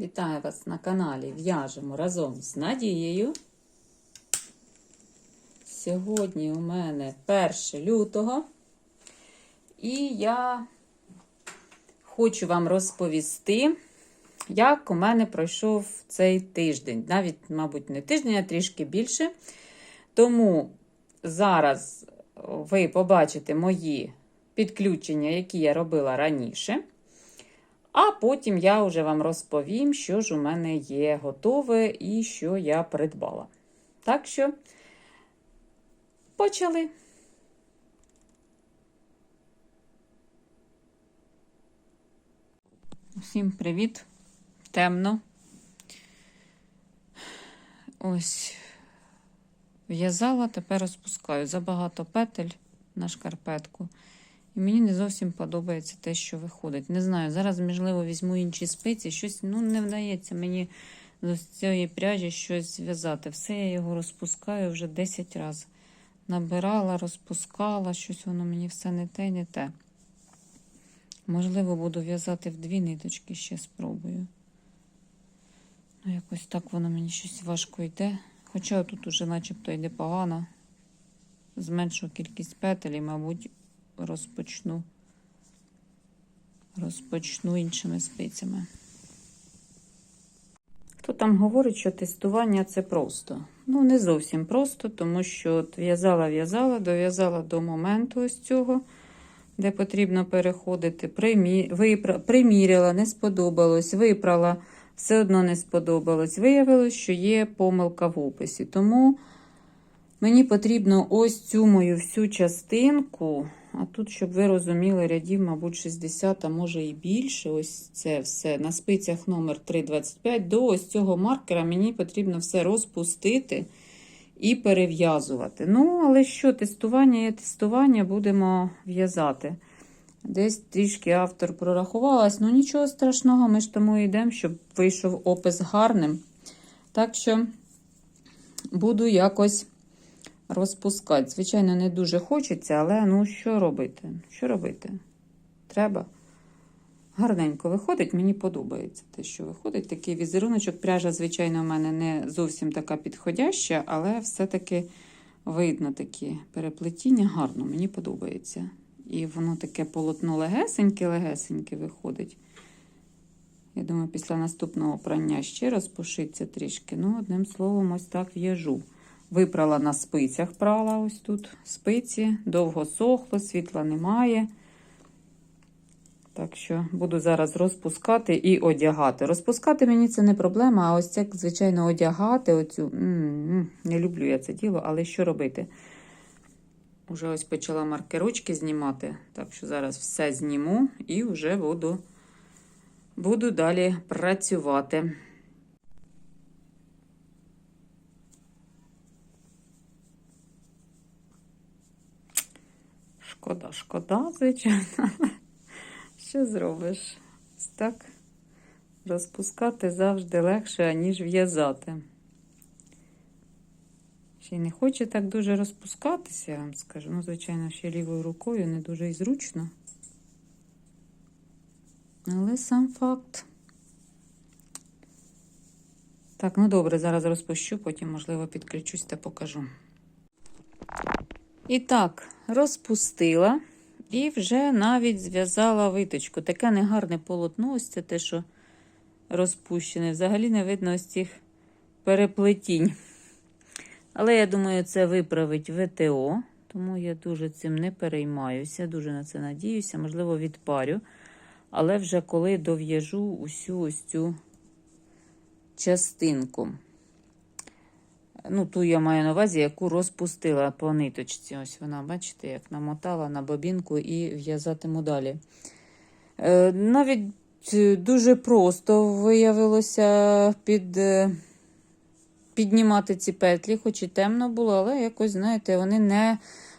Вітаю вас на каналі В'яжемо разом з Надією. Сьогодні у мене 1 лютого, і я хочу вам розповісти, як у мене пройшов цей тиждень. Навіть, мабуть, не тиждень, а трішки більше. Тому зараз ви побачите мої підключення, які я робила раніше. А потім я вже вам розповім, що ж у мене є готове і що я придбала. Так що, почали. Всім привіт! Темно. Ось в'язала, тепер розпускаю. Забагато петель на шкарпетку. І мені не зовсім подобається те, що виходить. Не знаю, зараз, можливо, візьму інші спиці. Щось ну, не вдається мені з цієї пряжі щось зв'язати. Все я його розпускаю вже 10 разів. Набирала, розпускала, щось воно мені все не те, не те. Можливо, буду в'язати в дві ниточки, ще спробую. Ну, якось так воно мені щось важко йде. Хоча тут уже начебто йде погано. Зменшу кількість петель і, мабуть, розпочну розпочну іншими спицями. Хто там говорить, що тестування це просто? Ну, не зовсім просто, тому що в'язала-в'язала, дов'язала до моменту ось цього, де потрібно переходити, примі... випра... приміряла, не сподобалось, випрала, все одно не сподобалось. Виявилось, що є помилка в описі. Тому мені потрібно ось цю мою всю частинку. А тут, щоб ви розуміли, рядів, мабуть, 60, а може і більше. Ось це все. На спицях номер 325 до ось цього маркера мені потрібно все розпустити і перев'язувати. Ну, але що, тестування є тестування, будемо в'язати. Десь трішки автор прорахувалась. Ну, нічого страшного, ми ж тому йдемо, щоб вийшов опис гарним. Так що буду якось розпускати. Звичайно, не дуже хочеться, але ну що робити? Що робити? Треба. Гарненько виходить, мені подобається те, що виходить. Такий візеруночок. Пряжа, звичайно, в мене не зовсім така підходяща, але все-таки видно такі переплетіння. Гарно, мені подобається. І воно таке полотно легесеньке-легесеньке виходить. Я думаю, після наступного прання ще раз пошиться трішки. Ну, одним словом, ось так в'яжу. Випрала на спицях, прала ось тут спиці, довго сохло, світла немає. Так що буду зараз розпускати і одягати. Розпускати мені це не проблема, а ось як, звичайно, одягати оцю. Не люблю я це діло, але що робити? Уже ось почала маркерочки знімати, так що зараз все зніму і вже буду, буду далі працювати. Шкода, шкода, звичайно. Що зробиш? Так розпускати завжди легше, аніж в'язати. Ще не хоче так дуже розпускатися, я вам скажу. Ну, звичайно, ще лівою рукою не дуже і зручно. Але сам факт. Так, ну добре, зараз розпущу, потім, можливо, підключусь та покажу. І так, розпустила і вже навіть зв'язала виточку. Таке негарне полотно, ось це те, що розпущене. Взагалі не видно ось цих переплетінь. Але я думаю, це виправить ВТО, тому я дуже цим не переймаюся, дуже на це надіюся, можливо, відпарю. Але вже коли дов'яжу усю ось цю частинку. Ну, ту я маю на увазі, яку розпустила по ниточці. Ось вона, бачите, як намотала на бобінку і в'язатиму далі. Е, навіть дуже просто виявилося під, е, піднімати ці петлі, хоч і темно було, але якось, знаєте, вони не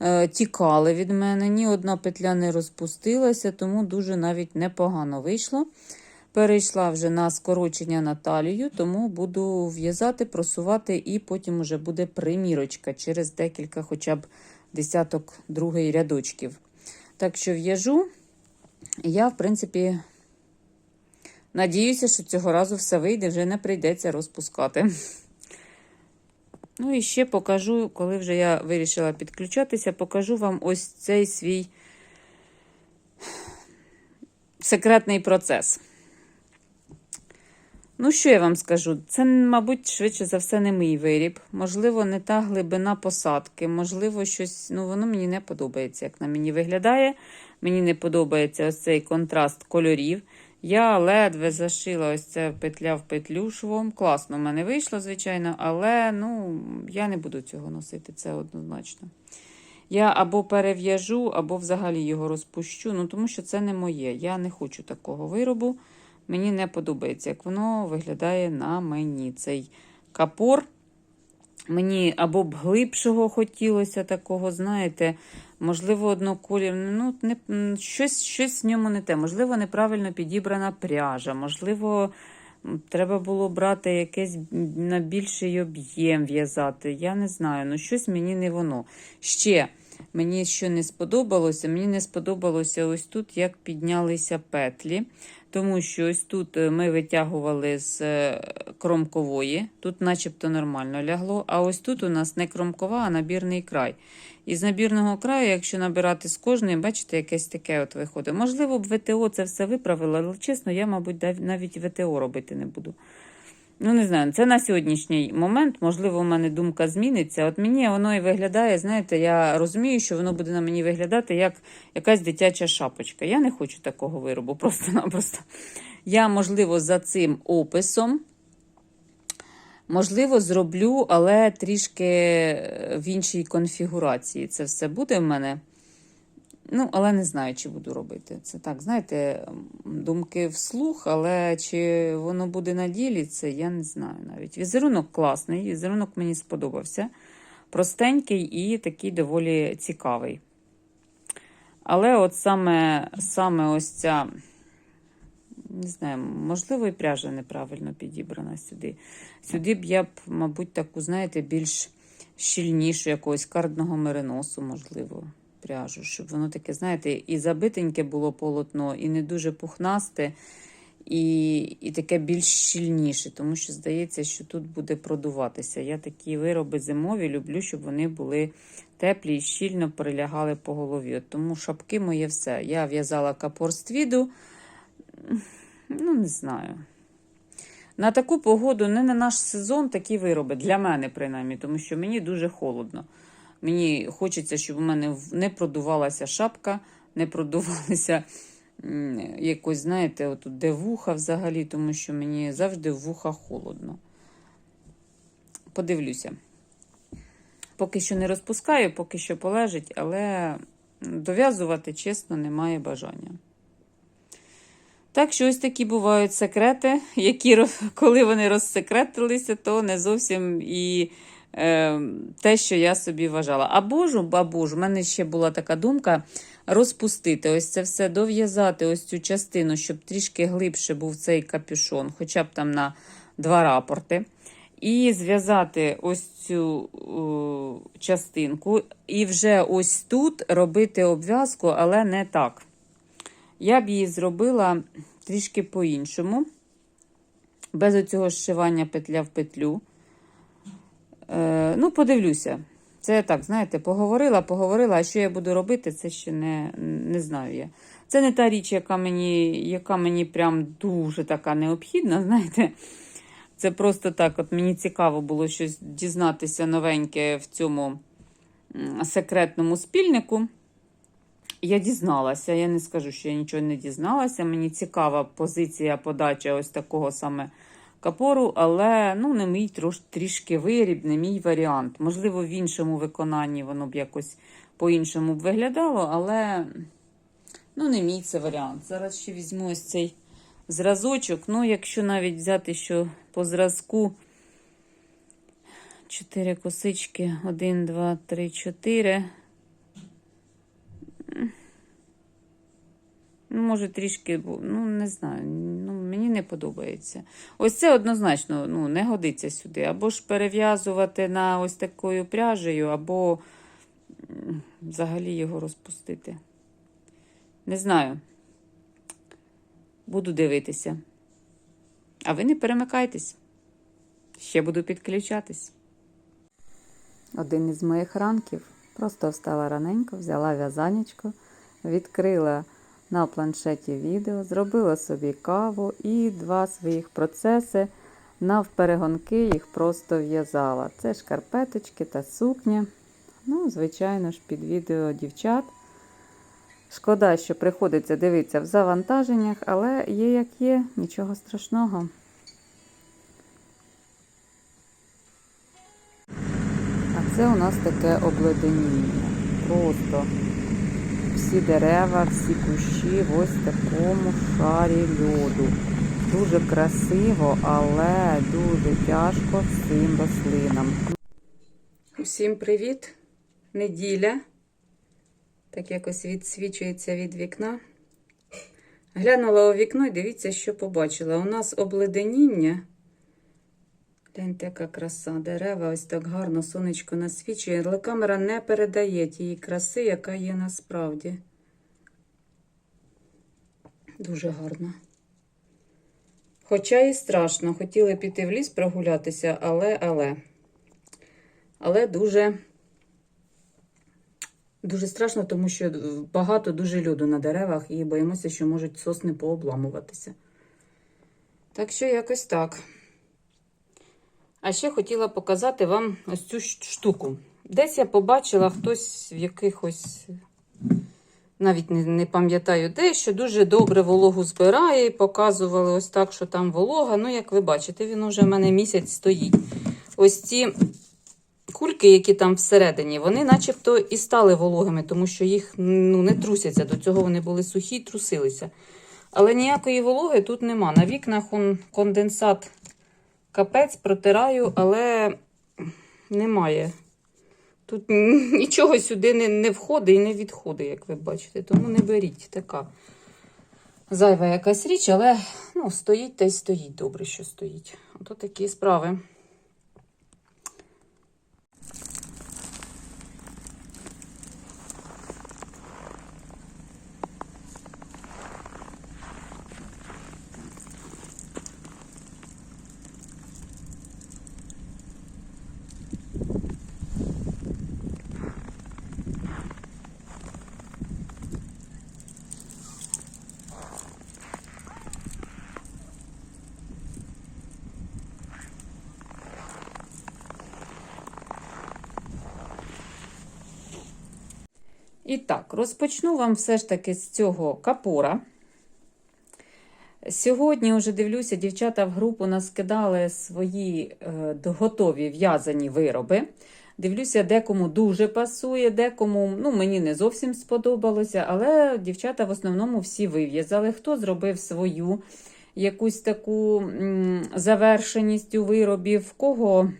е, тікали від мене. Ні одна петля не розпустилася, тому дуже навіть непогано вийшло. Перейшла вже на скорочення на талію, тому буду в'язати, просувати, і потім вже буде примірочка через декілька, хоча б десяток другий рядочків. Так що в'яжу, я, в принципі, Надіюся, що цього разу все вийде, вже не прийдеться розпускати. Ну і ще покажу, коли вже я вирішила підключатися, покажу вам ось цей свій секретний процес. Ну, що я вам скажу? Це, мабуть, швидше за все, не мій виріб. Можливо, не та глибина посадки, можливо, щось. Ну, воно мені не подобається, як на мені виглядає. Мені не подобається ось цей контраст кольорів. Я ледве зашила ось це петля в петлю швом. Класно в мене вийшло, звичайно, але ну, я не буду цього носити, це однозначно. Я або перев'яжу, або взагалі його розпущу, ну тому що це не моє. Я не хочу такого виробу. Мені не подобається, як воно виглядає на мені. Цей капор. Мені або б глибшого хотілося такого, знаєте, можливо, одноколір. Ну, не, щось, щось в ньому не те. Можливо, неправильно підібрана пряжа, можливо, треба було брати якесь на більший об'єм в'язати. Я не знаю, ну щось мені не воно. Ще мені що не сподобалося, мені не сподобалося ось тут, як піднялися петлі. Тому що ось тут е, ми витягували з е, кромкової, тут начебто нормально лягло, а ось тут у нас не кромкова, а набірний край. І з набірного краю, якщо набирати з кожної, бачите, якесь таке от виходить. Можливо, б ВТО це все виправило, але чесно, я, мабуть, навіть ВТО робити не буду. Ну, не знаю, це на сьогоднішній момент. Можливо, у мене думка зміниться. От мені воно і виглядає, знаєте, я розумію, що воно буде на мені виглядати як якась дитяча шапочка. Я не хочу такого виробу, просто-напросто. Я, можливо, за цим описом, можливо, зроблю, але трішки в іншій конфігурації. Це все буде в мене. Ну, але не знаю, чи буду робити. Це так, знаєте, думки вслух, але чи воно буде на ділі, це я не знаю навіть. Візерунок класний, візерунок мені сподобався. Простенький і такий доволі цікавий. Але от саме, саме ось ця, не знаю, можливо, і пряжа неправильно підібрана сюди. Сюди б я б, мабуть, таку, знаєте, більш щільнішу якогось кардного мериносу, можливо пряжу, щоб воно таке, знаєте, і забитеньке було полотно, і не дуже пухнасте, і і таке більш щільніше, тому що здається, що тут буде продуватися. Я такі вироби зимові люблю, щоб вони були теплі і щільно прилягали по голові. Тому шапки моє все. Я в'язала капор з твіду, ну, не знаю. На таку погоду, не на наш сезон такі вироби, для мене, принаймні, тому що мені дуже холодно. Мені хочеться, щоб у мене не продувалася шапка, не продувалися якось, знаєте, от де вуха взагалі, тому що мені завжди вуха холодно. Подивлюся. Поки що не розпускаю, поки що полежить, але дов'язувати, чесно, немає бажання. Так що ось такі бувають секрети, які, коли вони розсекретилися, то не зовсім і е, те, що я собі вважала. Або ж, або ж, в мене ще була така думка розпустити ось це все, дов'язати ось цю частину, щоб трішки глибше був цей капюшон, хоча б там на два рапорти. І зв'язати ось цю о, частинку, і вже ось тут робити обв'язку, але не так. Я б її зробила трішки по-іншому, без оцього зшивання петля в петлю. Е, ну, подивлюся. Це так, знаєте, поговорила, поговорила, а що я буду робити, це ще не не знаю я. Це не та річ, яка мені яка мені прям дуже така необхідна. знаєте. Це просто так, от мені цікаво було щось дізнатися новеньке в цьому секретному спільнику. Я дізналася, я не скажу, що я нічого не дізналася. Мені цікава позиція подачі ось такого саме капору, але ну, не мій трош, трішки виріб, не мій варіант. Можливо, в іншому виконанні воно б якось по-іншому б виглядало, але ну, не мій це варіант. Зараз ще візьму ось цей зразочок. Ну, якщо навіть взяти, що по зразку. 4 косички, 1, 2, 3, 4. Може, трішки, ну, не знаю, ну, мені не подобається. Ось це однозначно ну, не годиться сюди. Або ж перев'язувати на ось такою пряжею, або взагалі його розпустити. Не знаю. Буду дивитися. А ви не перемикайтесь. Ще буду підключатись. Один із моїх ранків просто встала раненько, взяла в'язанечко, відкрила на планшеті відео, зробила собі каву і два своїх процеси навперегонки їх просто в'язала. Це шкарпеточки та сукня. Ну, звичайно ж, під відео дівчат. Шкода, що приходиться дивитися в завантаженнях, але є як є, нічого страшного. А це у нас таке обледеніння. Просто всі дерева, всі кущі в ось такому шарі льоду. Дуже красиво, але дуже тяжко всім рослинам. Усім привіт! Неділя. Так якось відсвічується від вікна. Глянула у вікно і дивіться, що побачила. У нас обледеніння. Гляньте, яка краса. Дерева ось так гарно сонечко насвічує, але камера не передає тієї краси, яка є насправді. Дуже гарно. Хоча і страшно, хотіли піти в ліс прогулятися, але, але. Але дуже, дуже страшно, тому що багато дуже люду на деревах і боїмося, що можуть сосни пообламуватися. Так що якось так. А ще хотіла показати вам ось цю штуку. Десь я побачила хтось в якихось, навіть не, не пам'ятаю де, що дуже добре вологу збирає. Показували ось так, що там волога. Ну, як ви бачите, він уже в мене місяць стоїть. Ось ці кульки, які там всередині, вони начебто і стали вологими, тому що їх ну, не трусяться. До цього вони були сухі і трусилися. Але ніякої вологи тут нема. На вікнах он конденсат капець протираю, але немає. Тут нічого сюди не, не входить і не відходить, як ви бачите. Тому не беріть така зайва якась річ, але ну, стоїть та й стоїть добре, що стоїть. Ото такі справи. І так, розпочну вам все ж таки з цього капора. Сьогодні вже дивлюся, дівчата в групу наскидали свої е, готові в'язані вироби. Дивлюся, декому дуже пасує, декому ну, мені не зовсім сподобалося, але дівчата в основному всі вив'язали. Хто зробив свою якусь таку завершеність у виробі, в кого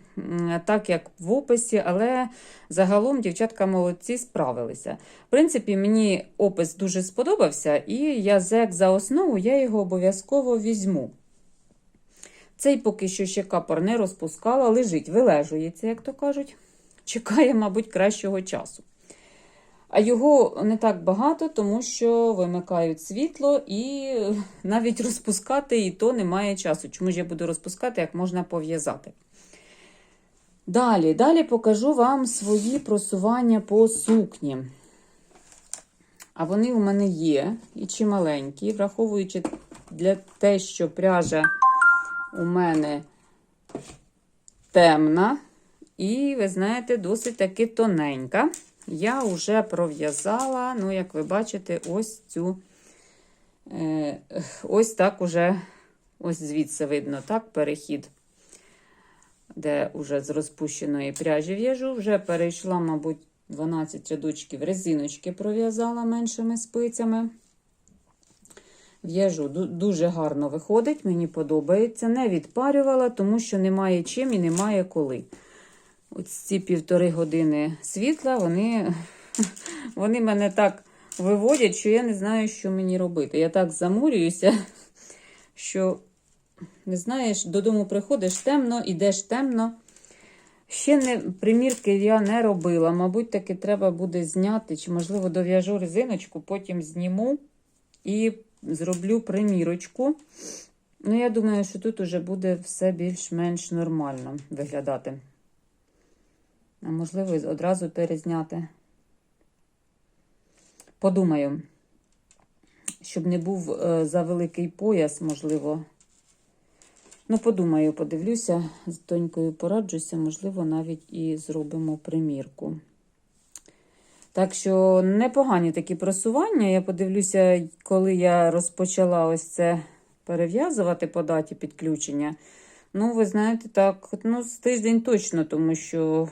так, як в описі, але загалом дівчатка молодці справилися. В принципі, мені опис дуже сподобався, і я зек за основу я його обов'язково візьму. Цей поки що ще капор не розпускала, лежить, вилежується, як то кажуть. Чекає, мабуть, кращого часу. А його не так багато, тому що вимикають світло і навіть розпускати і то немає часу. Чому ж я буду розпускати, як можна пов'язати? Далі, далі покажу вам свої просування по сукні. А вони у мене є і чималенькі, враховуючи для те, що пряжа у мене темна, і, ви знаєте, досить таки тоненька. Я вже пров'язала, ну, як ви бачите, ось цю, е, ось так уже, ось звідси видно, так, перехід, де вже з розпущеної пряжі в'яжу. Вже перейшла, мабуть, 12 рядочків резиночки пров'язала меншими спицями. В'яжу дуже гарно виходить, мені подобається. Не відпарювала, тому що немає чим і немає коли. Ось ці півтори години світла, вони, вони мене так виводять, що я не знаю, що мені робити. Я так замурююся, що, не знаєш, додому приходиш темно, ідеш темно. Ще не, примірки я не робила. Мабуть, таки треба буде зняти, чи, можливо, дов'яжу резиночку, потім зніму і зроблю примірочку. Ну, я думаю, що тут уже буде все більш-менш нормально виглядати. А можливо, одразу перезняти. Подумаю, щоб не був е, за великий пояс, можливо. Ну, подумаю, подивлюся, з донькою пораджуся, можливо, навіть і зробимо примірку. Так що непогані такі просування. Я подивлюся, коли я розпочала ось це перев'язувати по даті підключення. Ну, ви знаєте, так, ну, з тиждень точно, тому що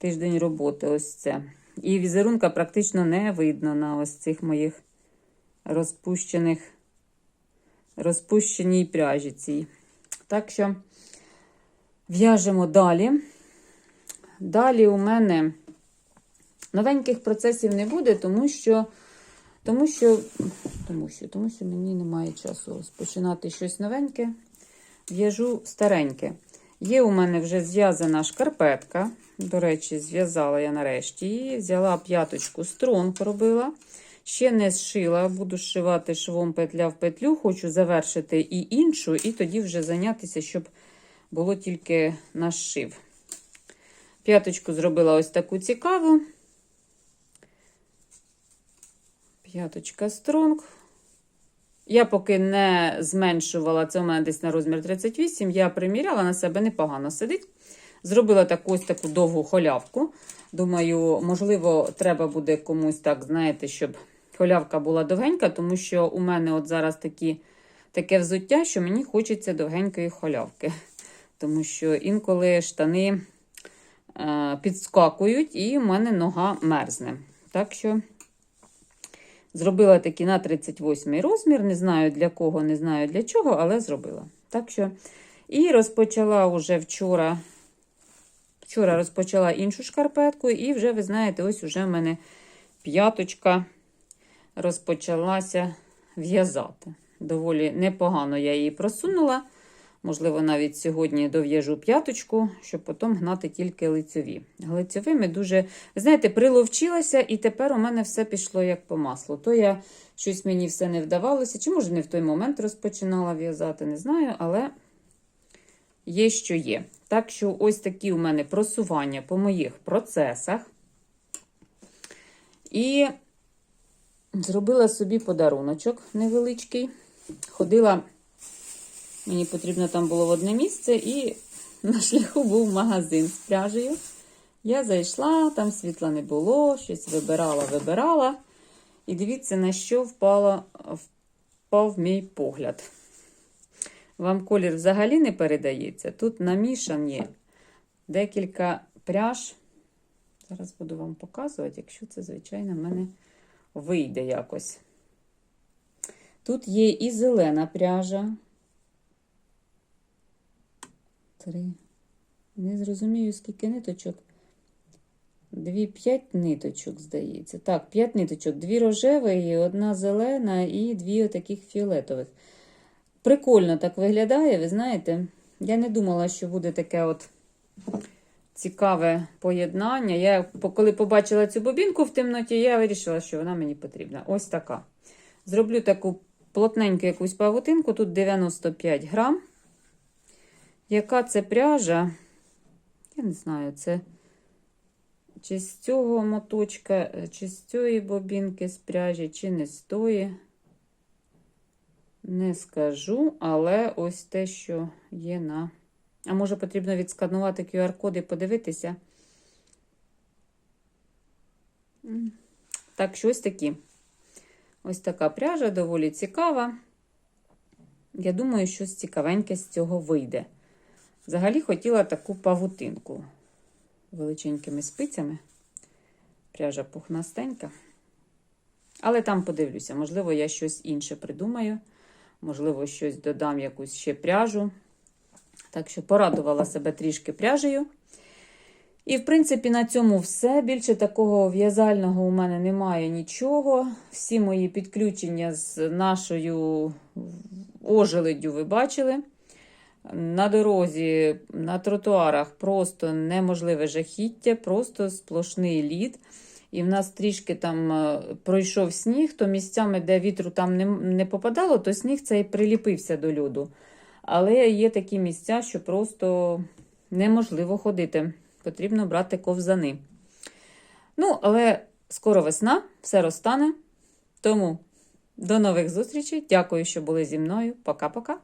тиждень роботи ось це. І візерунка практично не видно на ось цих моїх розпущених, розпущеній пряжі цій. Так що в'яжемо далі. Далі у мене новеньких процесів не буде, тому що, тому що, тому що, тому що мені немає часу розпочинати щось новеньке. В'яжу стареньке. Є у мене вже зв'язана шкарпетка. До речі, зв'язала я нарешті її. Взяла п'яточку строн, робила. Ще не зшила, буду зшивати швом петля в петлю, хочу завершити і іншу, і тоді вже зайнятися, щоб було тільки нашив. П'яточку зробила ось таку цікаву. П'яточка стронг. Я поки не зменшувала, це у мене десь на розмір 38, я приміряла на себе непогано сидить. Зробила таку ось таку довгу холявку. Думаю, можливо, треба буде комусь так, знаєте, щоб холявка була довгенька, тому що у мене от зараз такі, таке взуття, що мені хочеться довгенької холявки. Тому що інколи штани е, підскакують, і в мене нога мерзне. Так що. Зробила такі на 38 розмір. Не знаю для кого, не знаю для чого, але зробила. Так що, І розпочала вже вчора. Вчора розпочала іншу шкарпетку, і вже, ви знаєте, ось уже в мене п'яточка розпочалася в'язати. Доволі непогано я її просунула. Можливо, навіть сьогодні дов'яжу п'яточку, щоб потім гнати тільки лицьові. Лицьовими дуже, знаєте, приловчилася, і тепер у мене все пішло як по маслу. То я щось мені все не вдавалося, чи, може, не в той момент розпочинала в'язати, не знаю, але є, що є. Так що, ось такі у мене просування по моїх процесах. І зробила собі подаруночок невеличкий. Ходила. Мені потрібно там було в одне місце, і на шляху був магазин з пряжею. Я зайшла, там світла не було, щось вибирала, вибирала. І дивіться, на що впало, впав мій погляд. Вам колір взагалі не передається. Тут намішані декілька пряж. Зараз буду вам показувати, якщо це, звичайно, в мене вийде якось. Тут є і зелена пряжа. Три. Не зрозумію, скільки ниточок. Дві п'ять ниточок, здається. Так, п'ять ниточок. Дві рожеві, одна зелена і дві таких фіолетових. Прикольно так виглядає, ви знаєте. Я не думала, що буде таке от цікаве поєднання. Я, коли побачила цю бобінку в темноті, я вирішила, що вона мені потрібна. Ось така. Зроблю таку плотненьку якусь павутинку, тут 95 грам. Яка це пряжа? Я не знаю, це чи з цього моточка, чи з цієї бобінки з пряжі, чи не з тої. Не скажу, але ось те, що є на. А може, потрібно відсканувати QR-код і подивитися. Так, що ось такі. Ось така пряжа доволі цікава. Я думаю, щось цікавеньке з цього вийде. Взагалі хотіла таку павутинку величенькими спицями. Пряжа пухнастенька. Але там подивлюся, можливо, я щось інше придумаю, можливо, щось додам якусь ще пряжу. Так що порадувала себе трішки пряжею. І, в принципі, на цьому все. Більше такого в'язального у мене немає нічого. Всі мої підключення з нашою ожеледдю ви бачили. На дорозі, на тротуарах просто неможливе жахіття, просто сплошний лід. і в нас трішки там е, пройшов сніг, то місцями, де вітру там не, не попадало, то сніг цей приліпився до льоду. Але є такі місця, що просто неможливо ходити. Потрібно брати ковзани. Ну, але скоро весна, все розтане. Тому до нових зустрічей. Дякую, що були зі мною. Пока-пока.